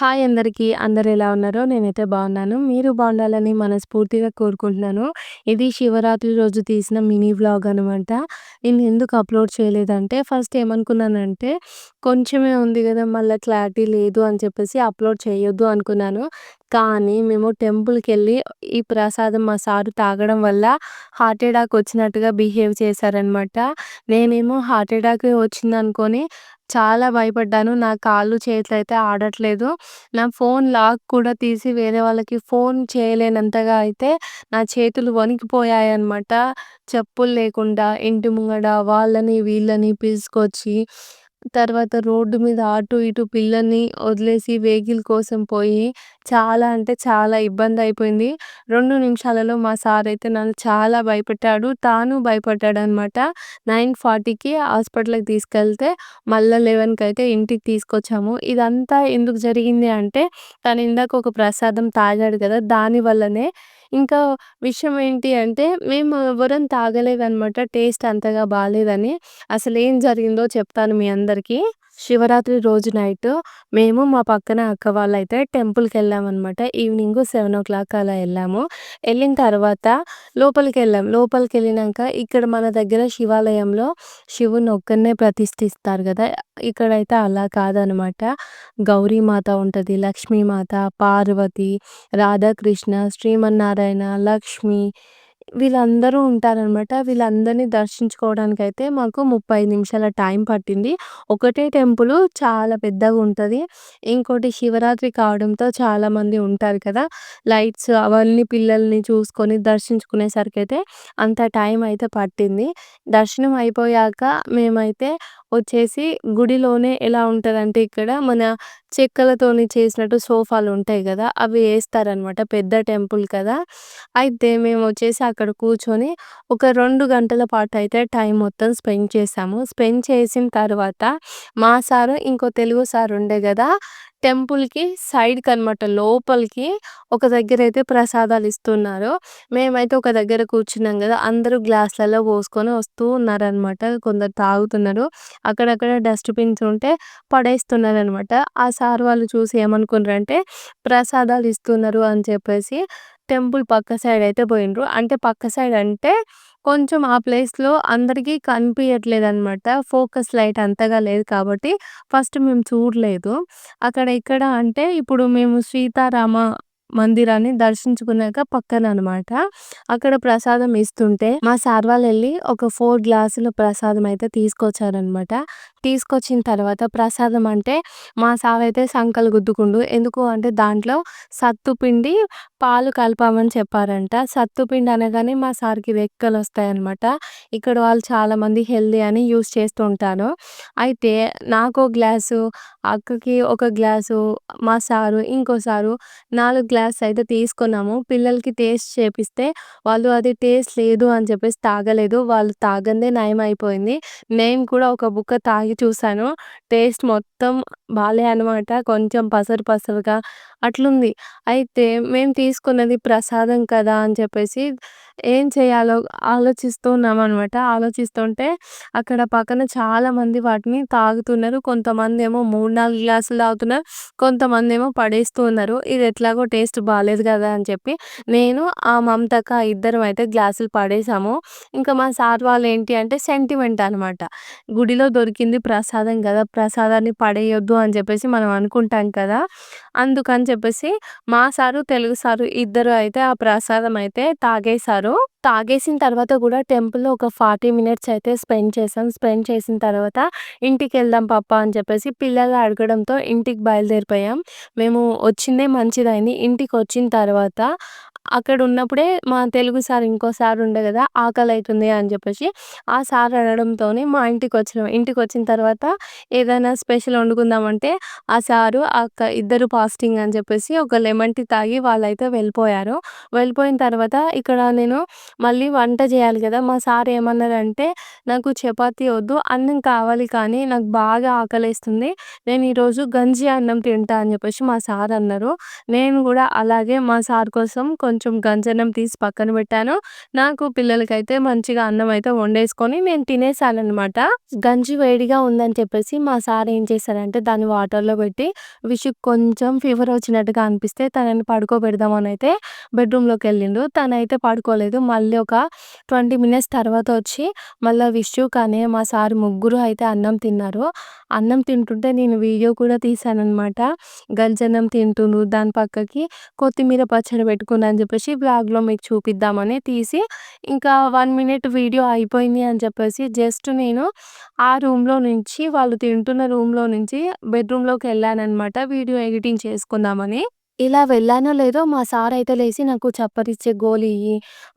Hi అందరికీ. అందరు ఎలా ఉన్నారో నేనైతే బాగున్నాను. మీరు బాగుండాలని మనస్ఫూర్తిగా కోరుకుంటున్నాను. ఇది శివరాత్రి రోజు తీసిన మినీ వ్లాగ్ అనమాట. నేను ఎందుకు అప్‌లోడ్ చేయలేదంటే ఫస్ట్ ఏమనుకున్నానంటే కొంచెమే ఉంది కదా మళ్ళీ క్లారిటీ లేదు అని చెప్పేసి అప్‌లోడ్ చేయొద్దు అనుకున్నాను. కానీ మేము టెంపుల్కి వెళ్ళి ఈ ప్రసాదం మా సారు తాగడం వల్ల హార్ట్ అటాక్ వచ్చినట్టుగా బిహేవ్ చేశారనమాట. నేనేమో హార్ట్ అటాక్ వచ్చిందనుకోని చాలా భయపడ్డాను. నా కాళ్ళు, చేతులైతే ఆడట్లేదు. నా ఫోన్ లాక్ కూడా తీసి వేరే వాళ్ళకి ఫోన్ చేయలేనంతగా అయితే నా చేతులు వణికిపోయాయి అనమాట చెప్పులు లేకుండా ఇంటి ముంగడ వాళ్ళని, వీళ్ళని పిలుచుకొచ్చి తర్వాత రోడ్డు మీద అటు ఇటు పిల్లల్ని వదిలేసి వెహికల్ కోసం పోయి చాలా అంటే చాలా ఇబ్బంది అయిపోయింది. 2 నిమిషాలలో మా సార్ అయితే నన్ను చాలా భయపెట్టాడు. తాను భయపడ్డాడనమాట. 9:40కి హాస్పిటల్‌కి తీసుకెళ్తే మళ్ళా 11కి అయితే ఇంటికి తీసుకొచ్చాము. ఇదంతా ఎందుకు జరిగింది అంటే తను ఇందాక ఒక ప్రసాదం తాగాడు కదా! దాని వల్లనే. ఇంకా విషయం ఏంటి అంటే మేము ఎవ్వరం తాగలేదనమాట. టేస్ట్ అంతగా బాలేదని. అసలేం జరిగిందో చెప్తాను మీ అందరికీ. శివరాత్రి రోజు నైట్ మేము మా పక్కన అక్క వాళ్ళైతే టెంపుల్‌కెళ్ళామనమాట. ఈవినింగ్ 7:00 అలా వెళ్ళాము వెళ్ళిన తర్వాత లోపలికి వెళ్ళాం లోపలికి వెళ్ళినాక ఇక్కడ మన దగ్గర శివాలయంలో శివుని ఒక్కడినే ప్రతిష్ఠిస్తారు కదా ఇక్కడైతే అలా కాదనమాట. గౌరీమాత ఉంటుంది లక్ష్మీమాత, పార్వతి, రాధాకృష్ణ, శ్రీమన్నారాయణ, లక్ష్మి వీళ్ళందరూ ఉంటారనమాట. వీళ్ళందరిని దర్శించుకోవడానికైతే మాకు 35 నిమిషాల టైం పట్టింది. ఒకటే టెంపుల్ చాలా పెద్దగా ఉంటుంది ఇంకోటి శివరాత్రి కావడంతో చాలామంది ఉంటారు కదా! లైట్స్ అవన్నీ పిల్లల్ని చూసుకొని దర్శించుకునేసరికి అయితే అంత టైం అయితే పట్టింది. దర్శనం అయిపోయాక మేమైతే వచ్చేసి గుడిలోనే ఎలా ఉంటుందంటే ఇక్కడ మన చెక్కలతోని చేసినట్టు సోఫాలు ఉంటాయి కదా అవి వేస్తారనమాట పెద్ద టెంపుల్ కదా! అయితే మేము వచ్చేసి అక్కడ కూర్చొని ఒక రెండు గంటల పాటయితే టైం మొత్తం స్పెండ్ చేసాము స్పెండ్ చేసిన తర్వాత మా సారు ఇంకో తెలుగు సార్ ఉండే కదా టెంపుల్‌కి సైడ్‌కనమాట లోపలికి ఒక దగ్గర అయితే ప్రసాదాలు ఇస్తున్నారు. మేమైతే ఒక దగ్గర కూర్చున్నాం కదా అందరూ గ్లాస్‌లలో పోసుకొని వస్తూ ఉన్నారనమాట. కొందరు తాగుతున్నారు. అక్కడక్కడ డస్ట్‌బిన్స్ ఉంటే పడేస్తున్నారనమాట. ఆ సార్ వాళ్ళు చూసి ఏమనుకున్నారంటే ప్రసాదాలు ఇస్తున్నారు అని చెప్పేసి టెంపుల్ పక్క సైడ్ అయితే పోయిండ్రు. అంటే పక్క సైడ్ అంటే కొంచెం ఆ ప్లేస్‌లో అందరికీ కనిపియట్లేదనమాట. ఫోకస్ లైట్ అంతగా లేదు కాబట్టి ఫస్ట్ మేము చూడలేదు. అక్కడ ఎక్కడ అంటే ఇప్పుడు మేము సీతారామ మందిరాన్ని దర్శించుకున్నాక పక్కన అనమాట అక్కడ ప్రసాదం ఇస్తుంటే మా సార్ వాళ్ళు వెళ్ళి ఒక ఫోర్ గ్లాసుల ప్రసాదం అయితే తీసుకొచ్చారనమాట. తీసుకొచ్చిన తర్వాత ప్రసాదం అంటే మా సారయితే సంకలు గుద్దుకుండు. ఎందుకు అంటే దాంట్లో సత్తుపిండి, పాలు కలపమని చెప్పారంట. సత్తుపిండి అనగానే మా సార్‌కి వెక్కలొస్తాయనమాట. ఇక్కడ వాళ్ళు చాలామంది హెల్దీ అని యూస్ చేస్తూ ఉంటారు. అయితే నాకు గ్లాసు, అక్కకి ఒక గ్లాసు, మా సారు, ఇంకో సారు నాలుగు గ్లాస్ అయితే తీసుకున్నాము. పిల్లలకి టేస్ట్ చేపిస్తే వాళ్ళు అది టేస్ట్ లేదు అని చెప్పేసి తాగలేదు. వాళ్ళు తాగందే నయమైపోయింది. నేను కూడా ఒక బుక్క తాగి చూసాను. టేస్ట్ మొత్తం బాలే అనమాట. కొంచెం పసరు పసరుగా అట్లుంది. అయితే మేము తీసుకున్నది ప్రసాదం కదా! అని చెప్పేసి ఏం చేయాలో ఆలోచిస్తూ ఉన్నామనమాట. ఆలోచిస్తుంటే అక్కడ పక్కన చాలామంది వాటిని తాగుతున్నారు. కొంతమంది ఏమో మూడు నాలుగు గ్లాసులు తాగుతున్నారు. కొంతమందేమో పడేస్తూ ఉన్నారు. ఇది ఎట్లాగో టేస్ట్ బాలేదు కదా అని చెప్పి నేను, ఆ మమతక్క ఇద్దరం అయితే గ్లాసులు పడేసాము. ఇంకా మా సార్ వాళ్ళు ఏంటి అంటే సెంటిమెంట్ అనమాట. గుడిలో దొరికింది ప్రసాదం కదా ప్రసాదాన్ని పడేయొద్దు అని చెప్పేసి మనం అనుకుంటాం కదా! అందుకని చెప్పేసి మా సారు, తెలుగు సారు ఇద్దరు అయితే ఆ ప్రసాదం అయితే తాగేశారు. తాగేసిన తర్వాత కూడా టెంపుల్‌లో ఒక 40 మినిట్స్ అయితే స్పెండ్ చేశాం. స్పెండ్ చేసిన తర్వాత ఇంటికి వెళ్దాం పాప అని చెప్పేసి పిల్లలు అడగడంతో ఇంటికి బయలుదేరిపోయాం. మేము వచ్చిందే మంచిదైంది ఇంటికి వచ్చిన తర్వాత అక్కడ ఉన్నప్పుడే మా తెలుగు సార్ ఇంకో సార్ ఉండే ఆకలి అవుతుంది అని చెప్పేసి ఆ సార్ అనడంతోనే మా ఇంటికి వచ్చినాం ఇంటికి వచ్చిన తర్వాత ఏదైనా స్పెషల్ వండుకుందామంటే ఆ సారు, ఆ అక్క ఇద్దరు పాస్టింగ్ అని చెప్పేసి ఒక లెమన్ టీ తాగి వాళ్ళైతే వెళ్ళిపోయారు. వెళ్ళిపోయిన తర్వాత ఇక్కడ నేను మళ్ళీ వంట చేయాలి కదా! మా సార్ ఏమన్నారంటే నాకు చపాతీ వద్దు అన్నం కావాలి కానీ నాకు బాగా ఆకలేస్తుంది. నేను ఈరోజు గంజి అన్నం తింటా అని చెప్పేసి మా సార్ అన్నారు. నేను కూడా అలాగే మా సార్ కోసం కొంచెం గంజన్నం తీసి పక్కన పెట్టాను. నాకు పిల్లలకైతే మంచిగా అన్నం అయితే వండేసుకొని నేను తినేసానమాట గంజి వేడిగా ఉందని చెప్పేసి మా సార్ ఏం చేశారంటే దాన్ని వాటర్లో పెట్టి విషు కొంచెం ఫీవర్ వచ్చినట్టుగా అనిపిస్తే తనని పడుకోబెడదామని అయితే బెడ్రూమ్లోకి వెళ్ళిండు. తనైతే పడుకోలేదు. మళ్ళీ మళ్ళీ ఒక ట్వంటీ మినిట్స్ తర్వాత వచ్చి మళ్ళీ విషు కానీ మా సార్ ముగ్గురు అయితే అన్నం తిన్నారు. అన్నం తింటుంటే నేను వీడియో కూడా తీసానమాట గంజన్నం తింటుండ్రు దాని పక్కకి కొత్తిమీర పచ్చడి పెట్టుకున్నా అని చెప్పేసి బ్లాగ్లో మీకు చూపిద్దామని తీసి ఇంకా వన్ మినిట్ వీడియో అయిపోయింది అని చెప్పేసి జస్ట్ నేను ఆ రూమ్లో నుంచి వాళ్ళు తింటున్న రూమ్లో నుంచి బెడ్రూమ్లోకి వెళ్ళానమాట వీడియో ఎడిటింగ్ చేసుకుందామని. ఇలా వెళ్ళానో లేదో మా సార్ అయితే లేసి నాకు చప్పరిచ్చే గోళీ ఇయ్యి,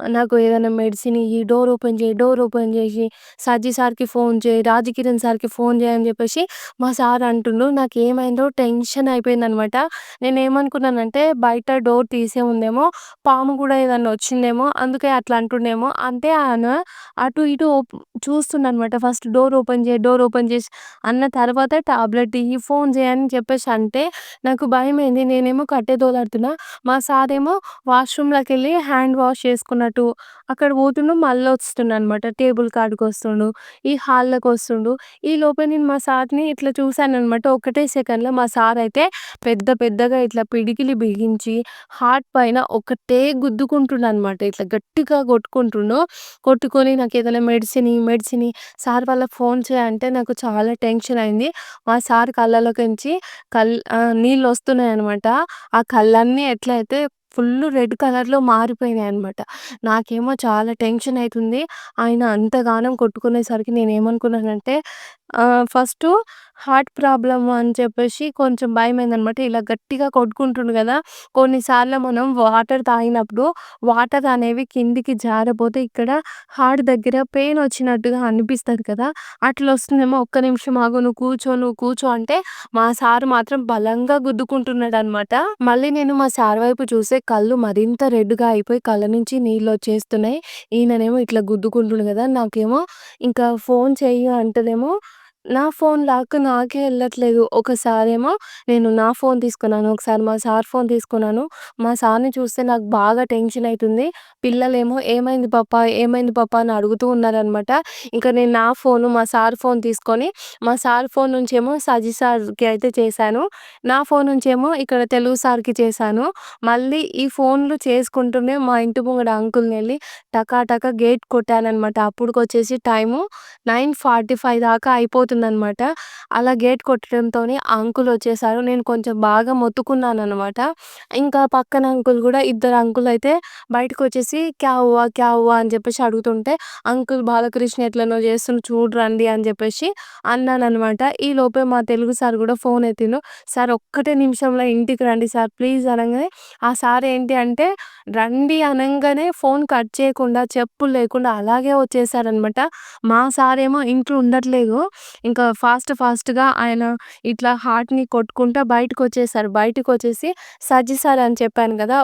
నాకు ఏదైనా మెడిసిన్ ఇయ్యి, డోర్ ఓపెన్ చేయి, డోర్ ఓపెన్ చేసి సజ్జీ సార్‌కి ఫోన్ చేయి, రాజకిరణ్ సార్‌కి ఫోన్ చేయి అని చెప్పేసి మా సార్ అంటుండు. ఏమైందో టెన్షన్ అయిపోయిందనమాట. నేనేమనుకున్నానంటే బయట డోర్ తీసే ఉందేమో, పాము కూడా ఏదన్నా వచ్చిందేమో అందుకే అట్లా అంటుండేమో. అంటే ఆయన అటు ఇటు ఓప్ చూస్తుండనమాట. ఫస్ట్ డోర్ ఓపెన్ చేయి, డోర్ ఓపెన్ చేసి అన్న తర్వాత టాబ్లెట్ ఇయ్యి, ఫోన్ చేయని అని చెప్పేసి అంటే నాకు భయం అయింది నేనేమో కట్టే దోలాడుతున్నా. మా సార్ ఏమో వాష్‌రూమ్‌లోకి వెళ్ళి హ్యాండ్ వాష్ చేసుకున్నట్టు అక్కడ పోతుండు మళ్ళీ వస్తుండు అనమాట టేబుల్ కాడికి వస్తుండు ఈ హాల్లోకి వస్తుండు. ఈ లోపల నేను మా సార్‌ని ఇట్లా చూసాననమాట ఒకటే సెకండ్‌లో మా సార్ అయితే పెద్ద పెద్దగా ఇట్లా పిడికిలి బిగించి హార్ట్ పైన ఒకటే గుద్దుకుంటుండు అనమాట ఇట్లా గట్టిగా కొట్టుకుంటుండు. కొట్టుకొని నాకు ఏదైనా మెడిసిన్ మెడిసిన్ సార్ వాళ్ళకి ఫోన్ చేయంటే నాకు చాలా టెన్షన్ అయింది. మా సార్ కళ్ళలోకించి కల్ నీళ్ళు వస్తున్నాయి అనమాట ఆ కళ్ళన్నీ ఎట్లా అయితే ఫుల్ రెడ్ కలర్‌లో మారిపోయినాయి అనమాట నాకేమో చాలా టెన్షన్ అవుతుంది ఆయన అంతగానం కొట్టుకునేసరికి నేను ఏమనుకున్నానంటే ఫస్టు హార్ట్ ప్రాబ్లమ్ అని చెప్పేసి కొంచెం భయమైందనమాట. ఇలా గట్టిగా కొట్టుకుంటుండు కదా కొన్నిసార్లు మనం వాటర్ తాగినప్పుడు వాటర్ అనేవి కిందికి జారపోతే ఇక్కడ హార్ట్ దగ్గర పెయిన్ వచ్చినట్టుగా అనిపిస్తుంది కదా! అట్లా వస్తుందేమో ఒక్క నిమిషం ఆగు నువ్వు కూర్చో, నువ్వు కూర్చో అంటే మా సార్ మాత్రం బలంగా గుద్దుకుంటున్నాడు అనమాట మళ్ళీ నేను మా సార్ వైపు చూస్తే కళ్ళు మరింత రెడ్‌గా అయిపోయి కళ్ళ నుంచి నీళ్ళు వచ్చేస్తున్నాయి ఈయననేమో ఇట్లా గుద్దుకుంటుండు కదా నాకేమో ఇంకా ఫోన్ చెయ్యి అంటదేమో నా ఫోన్ లాక్ నాకే వెళ్ళట్లేదు ఒకసారేమో నేను నా ఫోన్ తీసుకున్నాను. ఒకసారి మా సార్ ఫోన్ తీసుకున్నాను. మా సార్‌ని చూస్తే నాకు బాగా టెన్షన్ అవుతుంది పిల్లలేమో "ఏమైంది పాప ఏమైంది పాప అని అడుగుతూ ఉన్నారనమాట. ఇంకా నేను నా ఫోను మా సార్ ఫోన్ తీసుకొని మా సార్ ఫోన్ నుంచేమో సజీ సార్‌కి అయితే చేశాను. నా ఫోన్ నుంచేమో ఇక్కడ తెలుగు సార్‌కి చేశాను. మళ్ళీ ఈ ఫోన్‌లు చేసుకుంటూనే మా ఇంటి ముంగడ అంకుల్‌ని వెళ్ళి టకా టకా గేట్ కొట్టాననమాట. అప్పుడుకొచ్చేసి టైము నైన్ ఫార్టీ ఫైవ్ దాకా అయిపోతుంది. అవుతుందనమాట. అలా గేట్ కొట్టడంతోనే ఆ అంకుల్ వచ్చేసారు. నేను కొంచెం బాగా మొత్తుకున్నాను అనమాట ఇంకా పక్కన అంకుల్ కూడా ఇద్దరు అంకుల్ అయితే బయటకొచ్చేసి క్యా హువా? క్యా అని చెప్పేసి అడుగుతుంటే అంకుల్ బాలకృష్ణ ఎట్లనో చేస్తున్న చూడరండి అని చెప్పేసి అన్నాననమాట. ఈ లోపే మా తెలుగు సార్ కూడా ఫోన్ ఎత్తిండు. సార్ ఒక్కటే నిమిషంలో ఇంటికి రండి సార్ ప్లీజ్ అనగానే ఆ సార్ ఏంటి అంటే రండి అనగానే ఫోన్ కట్ చేయకుండా చెప్పులు లేకుండా అలాగే వచ్చేసారనమాట. మా సార్ ఏమో ఇంట్లో ఉండట్లేదు. ఇంకా ఫాస్ట్ ఫాస్ట్‌గా ఆయన ఇట్లా హార్ట్‌ని కొట్టుకుంటా బయటకొచ్చేసారు. బయటకొచ్చేసి సజ్జి సార్ అని చెప్పాను కదా!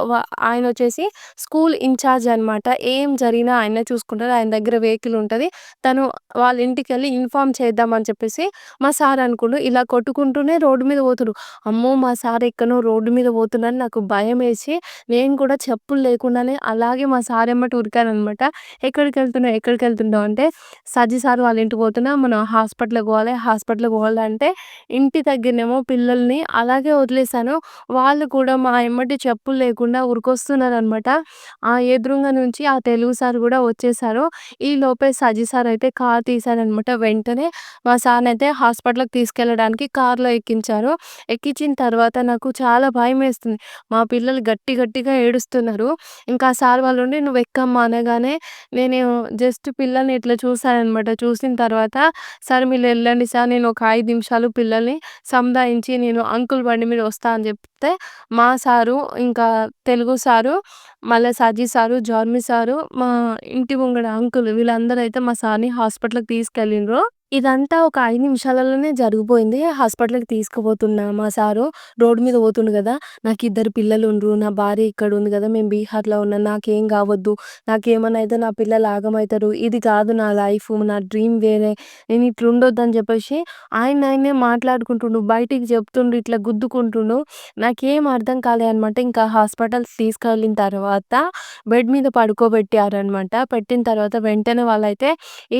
ఆయన వచ్చేసి స్కూల్ ఇన్ఛార్జ్ అనమాట. ఏం జరిగినా ఆయన చూసుకుంటారు. ఆయన దగ్గర వెహికల్ ఉంటుంది తను వాళ్ళ ఇంటికెళ్ళి ఇన్ఫార్మ్ ఇన్ఫామ్ చేద్దామని చెప్పేసి మా సార్ అనుకుండు. ఇలా కొట్టుకుంటూనే రోడ్డు మీద పోతుడు అమ్మో! మా సార్ ఎక్కనో రోడ్డు మీద పోతున్నాను నాకు భయం వేసి నేను కూడా చెప్పులు లేకుండానే అలాగే మా సార్ ఎమ్మట వెళ్తున్నావు ఎక్కడికి వెళ్తున్నావు అంటే సజ్జి సార్ వాళ్ళ ఇంటికి పోతున్నా. మనం హాస్పిటల్‌కి పోవాలి హాస్పిటల్‌కి పోవాలంటే ఇంటి దగ్గరనేమో పిల్లల్ని అలాగే వదిలేసాను. వాళ్ళు కూడా మా ఎమ్మటి చెప్పులు లేకుండా ఉరికొస్తున్నారు అనమాట ఆ ఎదురుంగా నుంచి ఆ తెలుగు సార్ కూడా వచ్చేసారు. ఈ లోపే సజీ సార్ అయితే కార్ తీశారనమాట. వెంటనే మా సార్ అయితే హాస్పిటల్‌కి తీసుకెళ్ళడానికి కార్‌లో ఎక్కించారు. ఎక్కించిన తర్వాత నాకు చాలా భయమేస్తుంది. మా పిల్లలు గట్టి గట్టిగా ఏడుస్తున్నారు. ఇంకా సార్ వాళ్ళు ఉండి "నువ్వు ఎక్కమ్మా" అనగానే నేను జస్ట్ పిల్లల్ని ఇట్లా చూశానమాట చూసిన తర్వాత సార్ మీరు వెళ్ళండి సార్. నేను ఒక ఐదు నిమిషాలు పిల్లల్ని సముదాయించి నేను అంకుల్ బండి మీద వస్తా అని చెప్తే మా సారు ఇంకా తెలుగు సారు మళ్ళీ సజీ సారు జార్మి సారు మా ఇంటి ముంగడ అంకుల్ వీళ్ళందరూ అయితే మా సార్ని హాస్పిటల్కి తీసుకెళ్ళిండ్రు. ఇదంతా ఒక ఐదు నిమిషాలలోనే జరిగిపోయింది. హాస్పిటల్‌కి తీసుకుపోతున్నా మా సారు రోడ్ మీద పోతుండు గదా! నాకిద్దరు పిల్లలుండ్రు. నా భార్య ఇక్కడ ఉంది గదా! మేము బీహార్‌లో ఉన్నాం. నాకేం గావద్దు. నాకేమన్నా అయితే నా పిల్లలు ఆగమైతరు. ఇది కాదు నా లైఫ్ నా డ్రీమ్ వేరే. నేను ఇట్లుండొద్దని జెప్పేసి ఆయన ఆయనే మాట్లాడుకుంటుండు. బయటికి చెప్తుండు. ఇట్లా గుద్దుకుంటుండు. నాకేం అర్థం కాలే అనమాట. ఇంకా హాస్పిటల్‌కి తీసుకెళ్ళిన తర్వాత బెడ్ మీద పడుకోబెట్టారనమాట. పెట్టిన తర్వాత వెంటనే వాళ్ళైతే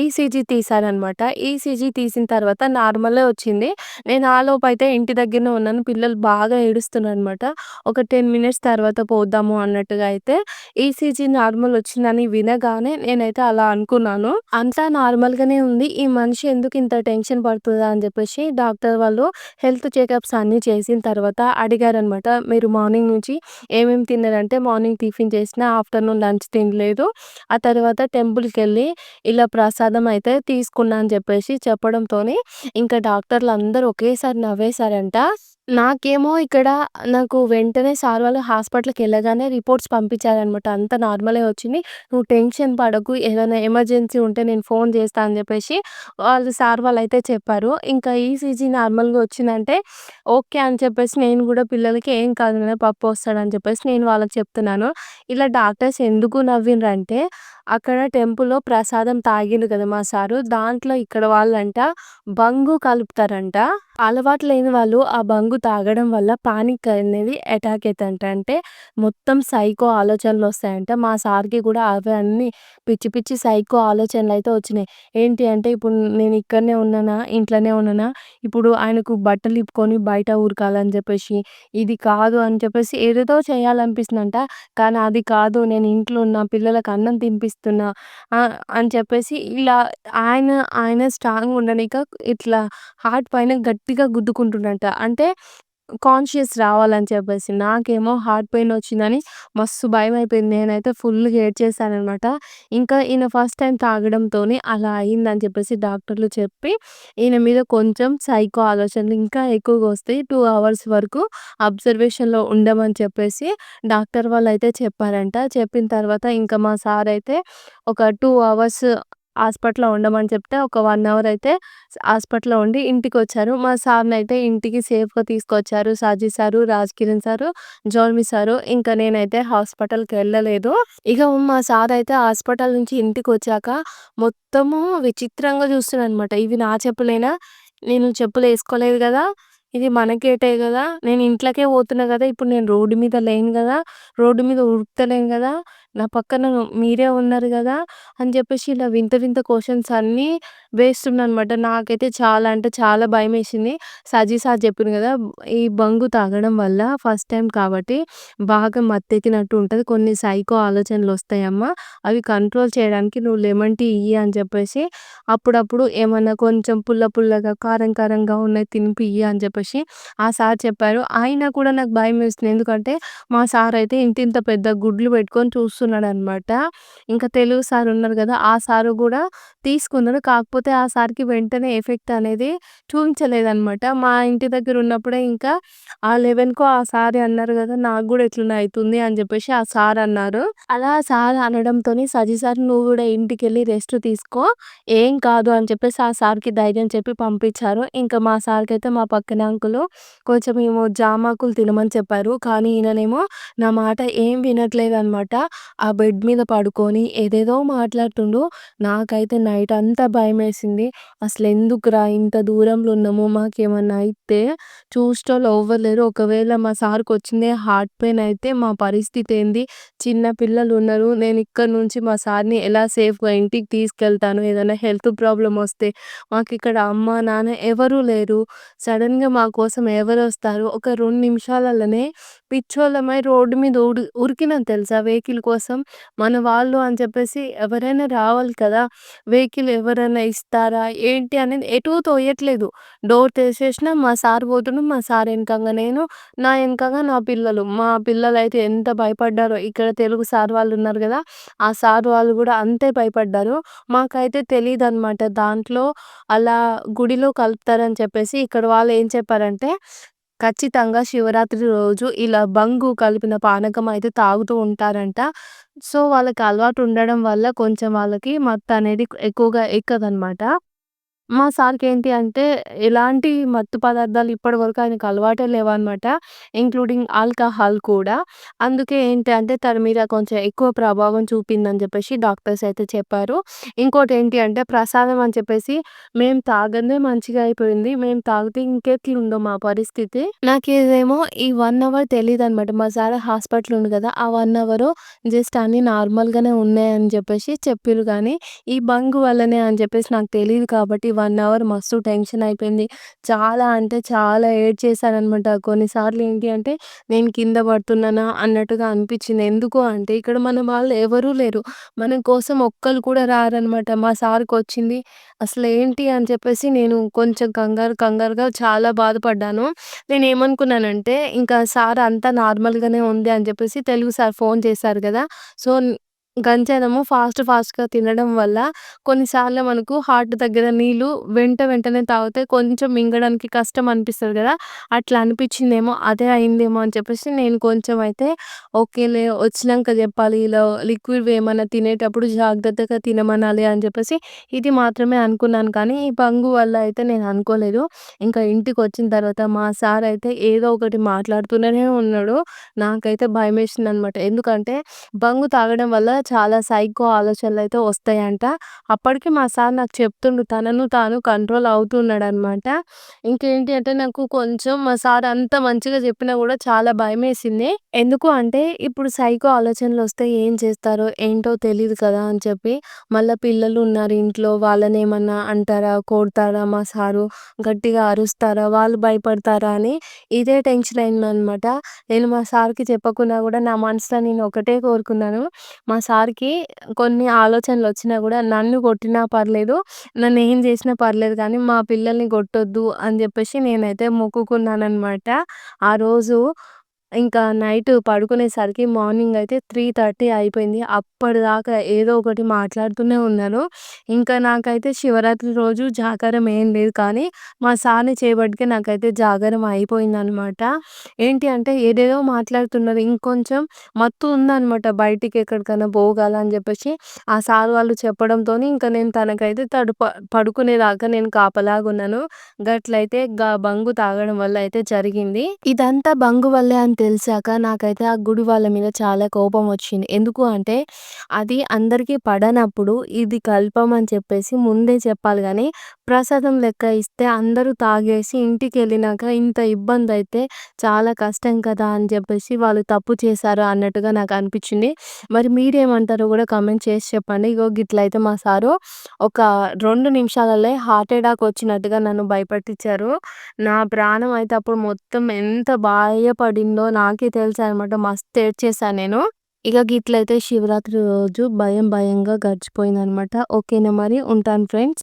ఈసీజీ తీశారనమాట. ఈసీజీ తీసిన తర్వాత నార్మలే వచ్చింది. నేను ఆలోపైతే ఇంటి దగ్గరనే ఉన్నాను. పిల్లలు బాగా ఏడుస్తున్నారనమాట. ఒక 10 మినిట్స్ తర్వాత పోద్దాము అన్నట్టుగా అయితే ఈసీజీ నార్మల్ వచ్చిందని వినగానే నేనైతే అలా అనుకున్నాను. అంతా నార్మల్‌గానే ఉంది. ఈ మనిషి ఎందుకు ఇంత టెన్షన్ పడుతుందా అని చెప్పేసి డాక్టర్ వాళ్ళు హెల్త్ చెకప్స్ అన్నీ చేసిన తర్వాత అడిగారనమాట. మీరు మార్నింగ్ నుంచి ఏమేమి తిన్నారంటే మార్నింగ్ టిఫిన్ చేసినా, ఆఫ్టర్‌నూన్ లంచ్ తినలేదు. ఆ తర్వాత టెంపుల్కి వెళ్ళి ఇలా ప్రసాదం అయితే తీసుకున్నా అని చెప్పేసి జెప్పేసి చెప్పడంతోనే ఇంకా డాక్టర్‌లందరూ ఒకేసారి నవ్వేశారంట. నాకేమో ఇక్కడ నాకు వెంటనే సార్ వాళ్ళు హాస్పిటల్కి వెళ్ళగానే రిపోర్ట్స్ పంపించారనమాట. అంత నార్మలే వచ్చింది. నువ్వు టెన్షన్ పడకు. ఏదైనా ఎమర్జెన్సీ ఉంటే నేను ఫోన్ చేస్తా అని చెప్పేసి వాళ్ళు సార్ వాళ్ళు అయితే చెప్పారు. ఇంకా ఈసీజీ నార్మల్‌గా వచ్చిందంటే ఓకే అని చెప్పేసి నేను కూడా పిల్లలకి ఏం కాదు పప్పు వస్తాడని చెప్పేసి నేను వాళ్ళకి చెప్తున్నాను. ఇలా డాక్టర్స్ ఎందుకు నవ్వినరంటే అక్కడ టెంపుల్‌లో ప్రసాదం తాగిండు కదా మా సారు. దాంట్లో ఇక్కడ వాళ్ళంట బంగు కలుపుతారంట. అలవాటు లేని వాళ్ళు ఆ బంగు తాగడం వల్ల పానిక్ అనేది అటాక్ అవుతుంట అంటే మొత్తం సైకో ఆలోచనలు వస్తాయంట మా సార్‌కి కూడా అవన్నీ పిచ్చి పిచ్చి సైకో ఆలోచనలు అయితే వచ్చినాయి. ఏంటి అంటే ఇప్పుడు నేను ఇక్కడనే ఉన్నానా, ఇంట్లోనే ఉన్నానా, ఇప్పుడు ఆయనకు బట్టలు ఇప్పుకొని బయట ఊరకాలని చెప్పేసి ఇది కాదు అని చెప్పేసి ఏదేదో చేయాలనిపిస్తుందంట. కానీ అది కాదు నేను ఇంట్లో ఉన్నా, పిల్లలకు అన్నం చేస్తున్నా ఆహ్, అని చెప్పేసి ఇలా ఆయన ఆయన స్ట్రాంగ్‌గా ఉండనీక ఇట్లా హార్ట్ పైన గట్టిగా గుద్దుకుంటుండంట. అంటే కాన్షియస్ రావాలని చెప్పేసి. నాకేమో హార్ట్ పెయిన్ వచ్చిందని మస్తు భయం అయిపోయింది నేనైతే ఫుల్‌గా ఏడ్చేశాననమాట. ఇంకా ఈయన ఫస్ట్ టైం తాగడంతోనే అలా అయిందని చెప్పేసి డాక్టర్లు చెప్పి ఈయన మీద కొంచెం సైకో ఆలోచనలు ఇంకా ఎక్కువగా వస్తాయి. టూ అవర్స్ వరకు అబ్జర్వేషన్‌లో ఉండమని చెప్పేసి డాక్టర్ వాళ్ళైతే చెప్పారంట. చెప్పిన తర్వాత ఇంకా మా సార్ అయితే ఒక టూ అవర్స్ హాస్పిటల్‌లో ఉండమని చెప్తే ఒక వన్ అవర్ అయితే హాస్పిటల్‌లో ఉండి ఇంటికి వచ్చారు మా సార్ని అయితే ఇంటికి సేఫ్‌గా తీసుకొచ్చారు. Saji sir, Raj Kiran sir, Jolmi sir. ఇంకా నేనైతే హాస్పిటల్‌కి వెళ్ళలేదు. ఇక మా సార్ అయితే హాస్పిటల్ నుంచి ఇంటికి వచ్చాక మొత్తము విచిత్రంగా చూస్తున్నాను అనమాట ఇవి నా చెప్పులేనా? నేను చెప్పులు వేసుకోలేదు కదా ఇది మనకేటే కదా నేను ఇంట్లోకే పోతున్నా కదా ఇప్పుడు నేను రోడ్డు మీద లేను కదా రోడ్డు మీద ఉరుకుతలేను కదా నా పక్కన మీరే ఉన్నారు కదా అని చెప్పేసి ఇలా వింత వింత క్వశ్చన్స్ అన్నీ వేస్తుండనమాట. నాకైతే చాలా అంటే చాలా భయం వేసింది సజీ సార్ చెప్పింది కదా ఈ బంగు తాగడం వల్ల ఫస్ట్ టైం కాబట్టి బాగా మత్తెక్కినట్టు ఉంటుంది కొన్ని సైకో ఆలోచనలు వస్తాయమ్మా అవి కంట్రోల్ చేయడానికి నువ్వు లెమన్ టీ ఇయ్యి అని చెప్పేసి అప్పుడప్పుడు ఏమన్నా కొంచెం పుల్ల పుల్లగా, కారం కారంగా ఉన్నవి తినిపి ఇయ్యి అని చెప్పేసి ఆ సార్ చెప్పారు. అయినా కూడా నాకు భయం వేస్తుంది ఎందుకంటే మా సార్ అయితే ఇంత ఇంత పెద్ద గుడ్లు పెట్టుకొని చూస్తున్నాడనమాట. ఇంకా తెలుగు సార్ ఉన్నారు కదా ఆ సారు కూడా తీసుకున్నాడు. కాకపోతే ఆ సార్‌కి వెంటనే ఎఫెక్ట్ అనేది చూపించలేదనమాట మా ఇంటి దగ్గర ఉన్నప్పుడే ఇంకా ఆ 11కో ఆ సార్ అన్నారు కదా నాకు కూడా ఎట్లనే అవుతుంది అని చెప్పేసి ఆ సార్ అన్నారు. అలా సార్ అనడంతోని సజీ సార్ నువ్వు గూడా ఇంటికెళ్ళి రెస్ట్ తీసుకో. ఏం కాదు అని చెప్పేసి ఆ సార్‌కి ధైర్యం చెప్పి పంపించారు. ఇంకా మా సార్కి అయితే మా పక్కన అంకులు కొంచెం ఏమో జామాకులు తినమని చెప్పారు. కానీ ఈయననేమో నా మాట ఏం వినట్లేదు అనమాట ఆ బెడ్ మీద పడుకొని ఏదేదో మాట్లాడుతుండు. నాకైతే నైట్ అంతా భయం వేసింది అసలు ఎందుకురా ఇంత దూరంలో ఉన్నాము. మాకేమన్నా అయితే చూసేటోళ్ళు ఎవ్వరు లేరు. ఒకవేళ మా సార్కి వచ్చిందే హార్ట్ పెయిన్ అయితే మా పరిస్థితి ఏంది? చిన్న పిల్లలు ఉన్నారు నేను ఇక్కడి నుంచి మా సార్‌ని ఎలా సేఫ్‌గా ఇంటికి తీసుకెళ్తాను? ఏదైనా హెల్త్ ప్రాబ్లం వస్తే మాకు ఇక్కడ అమ్మ, నాన్న ఎవరూ లేరు. సడన్గా మా కోసం ఎవరు వస్తారు ఒక రెండు నిమిషాలలోనే పిచ్చోళ్ళమై రోడ్డు మీద ఉడు ఉరికినాం తెలుసా వెహికల్ కోసం. మన వాళ్ళు అని చెప్పేసి ఎవరైనా రావాలి కదా! వెహికల్ ఎవరైనా ఇస్తారా? ఏంటి అనేది ఎటూ తోయట్లేదు. డోర్ తెసేసిన మా సార్ పోతుండు. మా సార్ వెనకంగా నేను, నా వెనకంగా నా పిల్లలు. మా పిల్లలు అయితే ఎంత భయపడ్డారో. ఇక్కడ తెలుగు సార్ వాళ్ళు ఉన్నారు కదా ఆ సార్ వాళ్ళు కూడా అంతే భయపడ్డారు. మాకైతే తెలియదు అనమాట దాంట్లో అలా గుడిలో కలుపుతారని చెప్పేసి ఇక్కడ వాళ్ళు ఏం చెప్పారంటే ఖచ్చితంగా శివరాత్రి రోజు ఇలా బంగు కలిపిన పానకం అయితే తాగుతూ ఉంటారంట. సో, వాళ్ళకి అలవాటు ఉండడం వల్ల కొంచెం వాళ్ళకి మత్తనేది ఎక్కువగా ఎక్కదనమాట. మా సార్‌కి ఏంటి అంటే ఎలాంటి మత్తు పదార్థాలు ఇప్పటి వరకు ఆయనకు అలవాటే లేవన్నమాట. ఇంక్లూడింగ్ ఆల్కహాల్ కూడా. అందుకే ఏంటి అంటే తన మీద కొంచెం ఎక్కువ ప్రభావం చూపిందని చెప్పేసి డాక్టర్స్ అయితే చెప్పారు. ఇంకోటేంటి అంటే ప్రసాదం అని చెప్పేసి మేము తాగందే మంచిగా అయిపోయింది. మేము తాగితే ఇంకెట్లుందో మా పరిస్థితి. నాకిదేమో ఈ 1 అవర్ తెలీదనమాట. మా సార్ హాస్పిటల్ ఉంది కదా! ఆ 1 అవరు జస్ట్ అన్నీ నార్మల్‌గానే ఉన్నాయని చెప్పేసి చెప్పిర్రు గానీ, ఈ బంగ్ వల్లనే అని చెప్పేసి నాకు తెలీదు కాబట్టి వన్ అవర్ మస్తు టెన్షన్ అయిపోయింది. చాలా అంటే చాలా ఏడ్చేశాననమాట. కొన్నిసార్లు ఏంటి అంటే నేను కింద పడుతున్నానా అన్నట్టుగా అనిపించింది. ఎందుకు అంటే ఇక్కడ మన వాళ్ళు ఎవరూ లేరు. మన కోసం ఒక్కరు కూడా రారనమాట. మా సార్కి వచ్చింది అసలు ఏంటి అని చెప్పేసి నేను కొంచెం కంగారు కంగారుగా చాలా బాధపడ్డాను. నేను ఏమనుకున్నానంటే ఇంకా సార్ అంతా నార్మల్‌గానే ఉంది అని చెప్పేసి తెలుగు సార్ ఫోన్ చేశారు కదా! సో, గంజానము ఫాస్ట్ ఫాస్ట్‌గా తినడం వల్ల కొన్నిసార్లు మనకు హార్ట్ దగ్గర నీళ్ళు వెంట వెంటనే తాగితే కొంచెం మింగడానికి కష్టం అనిపిస్తది కదా! అట్లా అనిపించిందేమో అదే అయిందేమో అని చెప్పేసి నేను కొంచెం అయితే ఓకేలే వచ్చినంక చెప్పాలి. ఇలా లిక్విడ్ ఏమన్నా తినేటప్పుడు జాగ్రత్తగా తినమనాలి అని చెప్పేసి ఇది మాత్రమే అనుకున్నాను కానీ ఈ బంగు వల్ల అయితే నేను అనుకోలేదు. ఇంకా ఇంటికొచ్చిన తర్వాత మా సార్ అయితే ఏదో ఒకటి మాట్లాడుతూనే ఉన్నాడు. నాకైతే భయమేసిందనమాట. ఎందుకంటే బంగు తాగడం వల్ల చాలా సైకో ఆలోచనలు అయితే వస్తాయంట. అప్పటికి మా సార్ నాకు చెప్తుండు తనను తాను కంట్రోల్ అవుతున్నాడు అనమాట ఇంకేంటి అంటే నాకు కొంచెం మా సార్ అంత మంచిగా చెప్పినా కూడా చాలా భయమేసింది. ఎందుకు అంటే ఇప్పుడు సైకో ఆలోచనలు వస్తే ఏం చేస్తారో ఏంటో తెలియదు కదా! అని చెప్పి మళ్ళా పిల్లలు ఉన్నారు ఇంట్లో వాళ్ళని ఏమన్నా అంటారా? కొడతారా మా సారు? గట్టిగా అరుస్తారా? వాళ్ళు భయపడతారా? అని ఇదే టెన్షన్ అయిందనమాట. నేను మా సార్‌కి చెప్పకుండా కూడా నా మనసులో నేను ఒకటే కోరుకున్నాను. మా సార్‌కి కొన్ని ఆలోచనలు వచ్చినా కూడా నన్ను కొట్టినా పర్లేదు. నన్ను ఏం చేసినా పర్లేదు కానీ మా పిల్లల్ని కొట్టొద్దు అని చెప్పేసి నేనైతే మొక్కుకున్నాననమాట. ఆ రోజు ఇంకా నైట్ పడుకునేసరికి మార్నింగ్ అయితే 3:30 అయిపోయింది. అప్పటిదాకా ఏదో ఒకటి మాట్లాడుతూనే ఉన్నాను. ఇంకా నాకైతే శివరాత్రి రోజు జాగారం ఏం లేదు కానీ మా సార్‌ని చేపట్టుకే నాకైతే జాగారం అయిపోయిందనమాట. ఏంటి అంటే ఏదేదో మాట్లాడుతున్నారు. ఇంకొంచెం మత్తు ఉందనమాట. బయటికి ఎక్కడికైనా పోగల అని చెప్పేసి ఆ సార్ వాళ్ళు చెప్పడంతో ఇంకా నేను తనకైతే తడు పడుకునేదాకా నేను కాపలాగున్నాను. గట్లయితే గా బంగు తాగడం వల్ల అయితే జరిగింది. ఇదంతా బంగు వల్లే అంత తెలిసాక నాకైతే ఆ గుడి వాళ్ళ మీద చాలా కోపం వచ్చింది. ఎందుకు అంటే అది అందరికీ పడనప్పుడు ఇది కల్పం అని చెప్పేసి ముందే చెప్పాలి కానీ ప్రసాదం లెక్క ఇస్తే అందరూ తాగేసి ఇంటికెళ్ళినాక ఇంత ఇబ్బంది అయితే చాలా కష్టం కదా! అని చెప్పేసి వాళ్ళు తప్పు చేశారు అన్నట్టుగా నాకు అనిపించింది. మరి మీరేమంటారో కూడా కామెంట్ చేసి చెప్పండి. ఇగో గిట్లయితే మా సారు ఒక రెండు నిమిషాలలో హార్ట్ అటాక్ వచ్చినట్టుగా నన్ను భయపెట్టించారు నా ప్రాణం అయితే అప్పుడు మొత్తం ఎంత భయపడిందో నాకే తెలుసనమాట. మస్తు ఏడ్చేసాను నేను. ఇక గిట్లయితే శివరాత్రి రోజు భయం భయంగా గడిచిపోయిందనమాట. ఓకేనా మరి ఉంటాను ఫ్రెండ్స్.